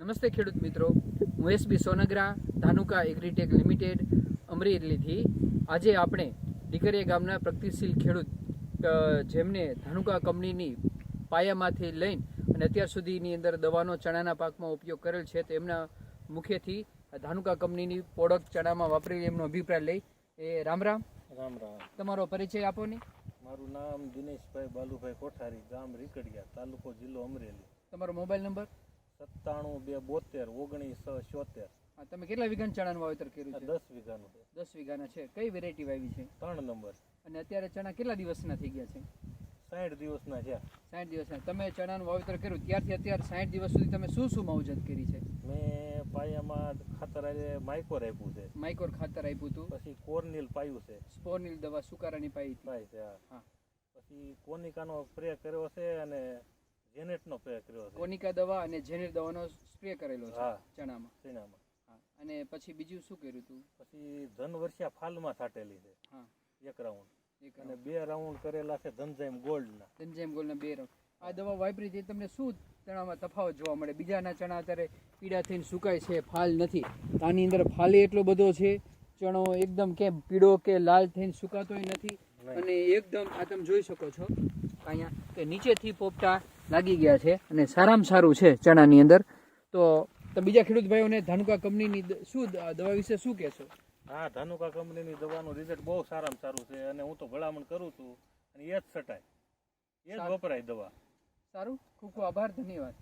નમસ્તે ખેડૂત મિત્રો. હું SB Songara Dhanuka agritech limited અમરેલીથી આજે આપણે દીકરીયા ગામના પ્રગતિશીલ ખેડૂત જેમને ધાનુકા કંપનીની પાયામાંથી લઈને અને અત્યાર સુધીની અંદર દવાનો ચણાના પાકમાં ઉપયોગ કરેલ છે તેમના મુખ્યથી ધાનુકા કંપનીની પ્રોડક્ટ ચણામાં વાપરી એમનો અભિપ્રાય લઈ. એ રામ રામ. રામ રામ. તમારો પરિચય આપો ને. મારું નામ દિનેશભાઈ બાલુભાઈ કોઠારી ગામ રીકડિયા તાલુકો જિલ્લો અમરેલી. તમારો મોબાઈલ નંબર? સત્તાણું બે બોતેર ઓગણીસ છોતેર. તમે કેટલા વીઘાનું ચણાનું વાવેતર કર્યું છે? દસ વીઘાનું. દસ વીઘાના છે. કઈ વેરાયટી વાવી છે? ત્રણ નંબર. અને અત્યારે ચણા કેટલા દિવસના થઈ ગયા છે? સાઠ દિવસના છે. સાઠ દિવસના. તમે ચણાનું વાવેતર કર્યું ત્યારથી અત્યારે સાઠ દિવસ સુધી તમે શું શું માવજત કરી છે? મેં પાયામાં ખાતર માઇકોર આપ્યું છે. માઇકોર ખાતર આપ્યું હતું. પછી કોર્નિલ પાયું છે. સ્પોર્નિલ દવા સુકારાની પાઈ પાય છે હા. હા. પછી કોનિકાનો સ્પ્રે કર્યો છે અને જેનેટનો સ્પ્રે કર્યો છે. કોનિકા દવા અને જેનેટ દવાનો સ્પ્રે કરેલો છે હા. ચણામાં. ચીનામાં હા. અને પછી બીજું શું કર્યું હતું પછી ધનવર્ષિયા ફાલમાં છાંટેલી છે. હા. એક રાઉન્ડ. એક અને બે રાઉન્ડ કરેલા છે ધનજાઈમ ગોલ્ડના. ધનજેમ ગોલ્ડના બે રાઉન્ડ. આ દવા વાપરી છે તમને શું ચણામાં તફાવત જોવા મળે? બીજાના ચણા અત્યારે પીળા થઈને સુકાય છે ફાલ નથી. આની અંદર ફાલે એટલો બધો છે ચણો એકદમ કે પીળો કે લાલ થઈને સુકાતોય નથી. અને એકદમ આ તમે જોઈ શકો છો અહીંયા કે નીચેથી પોપટા લાગી ગયા છે અને સારામાં સારું છે ચણાની અંદર. તો તો બીજા ખેડૂત ભાઈઓને ધાનુકા કંપનીની શું દવા વિશે શું કહેશો? હા ધાનુકા કંપનીની દવાનું રિઝલ્ટ બહુ સારામાં સારું છે અને હું તો ભલામણ કરું છું. અને એ જ છટાય એ જ વપરાય દવા. સારું? ખૂબ ખૂબ આભાર ધન્યવાદ.